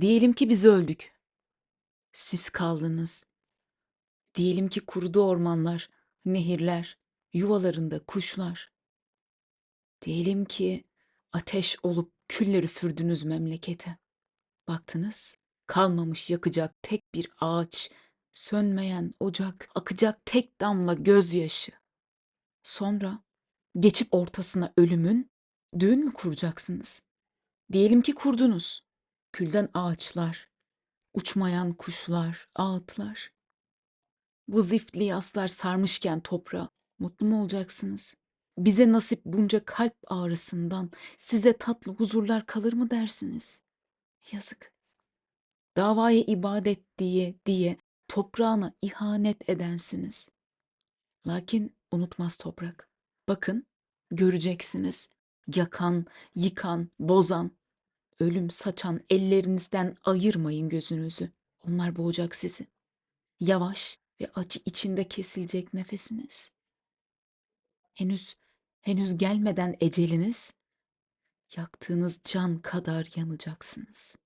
Diyelim ki biz öldük. Siz kaldınız. Diyelim ki kurudu ormanlar, nehirler, yuvalarında kuşlar. Diyelim ki ateş olup küller üfürdünüz memlekete. Baktınız, kalmamış yakacak tek bir ağaç, sönmeyen ocak, akacak tek damla gözyaşı. Sonra geçip ortasına ölümün düğün mü kuracaksınız? Diyelim ki kurdunuz. Külden ağaçlar, uçmayan kuşlar, ağıtlar. Bu ziftli yaslar sarmışken toprağa mutlu mu olacaksınız? Bize nasip bunca kalp ağrısından size tatlı huzurlar kalır mı dersiniz? Yazık. Davaya ibadet diye diye toprağına ihanet edensiniz. Lakin unutmaz toprak. Bakın göreceksiniz. Yakan, yıkan, bozan, ölüm saçan ellerinizden ayırmayın gözünüzü. Onlar boğacak sizi. Yavaş ve acı içinde kesilecek nefesiniz. Henüz, henüz gelmeden eceliniz, yaktığınız can kadar yanacaksınız.